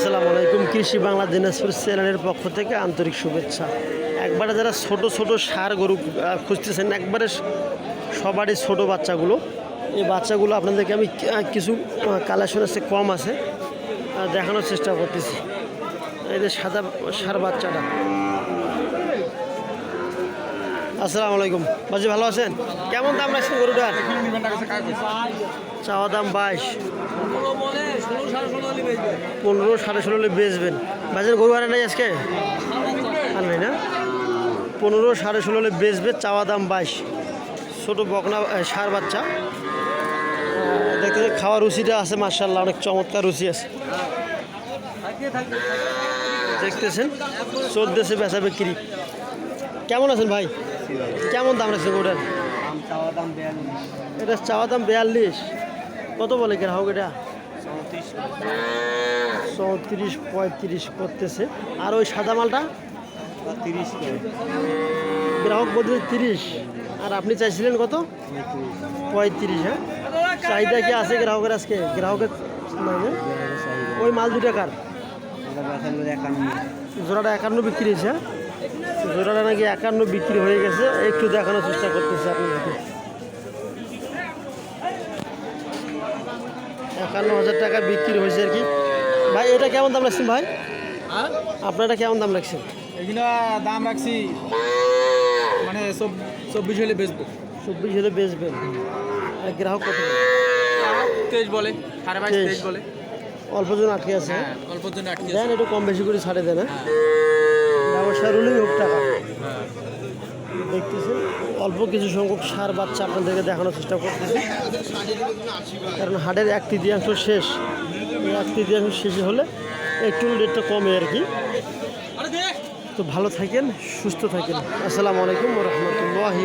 আসসালামু আলাইকুম, কৃষি বাংলা দিনাজপুর চ্যানেলের পক্ষ থেকে আন্তরিক শুভেচ্ছা। একবারে যারা ছোট ছোট সার গরু খুঁজতেছেন, একবারে সবারই ছোট বাচ্চাগুলো। এই বাচ্চাগুলো আপনাদেরকে আমি কিছু কালেকশন আছে, কম আছে দেখানোর চেষ্টা করতেছি। এই যে সাদা সার বাচ্চাটা। আসসালামু আলাইকুম। বাজি, ভালো আছেন? কেমন দাম রাখছেন গরুটার? চাওয়া দাম বাইশ। পনেরো সাড়ে ষোলো হলে বেচবেন। বাজার গরু আনে নাই আজকে? আর নাই না? পনেরো সাড়ে ষোলো হলে বেচবে চাওয়া দাম বাইশ। ছোটো বকনা সার বাচ্চা। দেখতে যে খাওয়ার রুচিটা আছে মার্শাল্লাহ অনেক চমৎকার রুচি আছে। দেখতেছেন চলতেছে বেচা বিক্রি। কেমন আছেন ভাই? কেমন দাম রাখছেন ওটার এটা চাওয়া দাম বিয়াল্লিশ। কত বলে গ্রাহক এটা? চৌত্রিশ পঁয়ত্রিশ করতেছে। আর ওই সাদা মালটা? তিরিশ গ্রাহক বলতে তিরিশ। আর আপনি চাইছিলেন কত? পঁয়ত্রিশ হ্যাঁ? চাহিদা কি আছে গ্রাহকের আজকে? গ্রাহকের নাই ওই মাল দুটা কার? জোড়াটা একান্ন বিক্রি হয়েছে হ্যাঁ? জোড়াটা নাকি একান্ন বিক্রি হয়ে গেছে, একটু দেখানোর চেষ্টা করতেছে আপনাদেরকে। একান্ন হাজার টাকা বিক্রি হয়েছে আর কি। ভাই এটা কেমন দাম রাখছেন ভাই? আপনার এটা কেমন দাম রাখছেন? এগুলো দাম রাখছি মানে সব চব্বিশ হলে বেচবো। চব্বিশ হলে বেচবেন। গ্রাহক কত? তেইশ বলে সাড়ে বাইশ তেইশ। তেইশ। বলে। অল্প জন আটকে আছে। হ্যাঁ অল্পর জন্য আটকে দেন একটু কম বেশি করে ছাড়ে দেন হ্যাঁ? ব্যবসা রুলেই হোক টাকা। দেখতেছেন অল্প কিছু সংখ্যক সার বাচ্চা আপনাদেরকে দেখানোর চেষ্টা করতেছি। কারণ হাটের এক তৃতীয়াংশ শেষ। এক তৃতীয়াংশ শেষ হলে একটু রেটটা কমে আর কি। তো ভালো থাকেন, সুস্থ থাকেন। আসসালামু আলাইকুম রহমতুল্লাহ